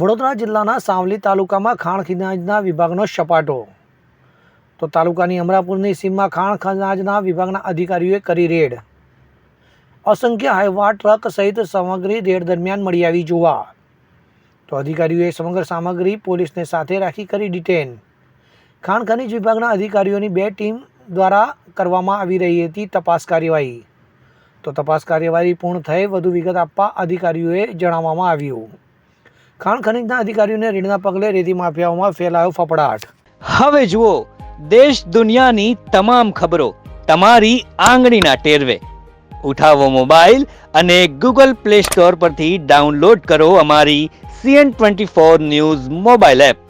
વડોદરા જિલ્લાના સાવલી તાલુકામાં ખાણ ખનિજના વિભાગનો સપાટો. તો તાલુકાની અમરાપુરની સીમમાં ખાણ ખનિજના વિભાગના અધિકારીઓએ કરી રેડ. અસંખ્ય હાઈવા ટ્રક સહિત સામગ્રી રેડ દરમિયાન મળી આવી જોવા. તો અધિકારીઓએ સમગ્ર સામગ્રી પોલીસને સાથે રાખી કરી ડિટેન. ખાણ ખનિજ વિભાગના અધિકારીઓની બે ટીમ દ્વારા કરવામાં આવી રહી હતી તપાસ કાર્યવાહી. તો તપાસ કાર્યવાહી પૂર્ણ થઈ વધુ વિગત આપવા અધિકારીઓએ જણાવવામાં આવ્યું. ખાણ ખનિજના અધિકારીઓને રેડના પગલે રેતી માફિયાઓમાં ફેલાયો ફફડાટ. હવે જુઓ, દેશ દુનિયાની તમામ ખબરો તમારી આંગળીના ટેરવે. ઉઠાવો મોબાઈલ અને ગૂગલ પ્લે સ્ટોર પરથી ડાઉનલોડ કરો અમારી CN twenty four news mobile app.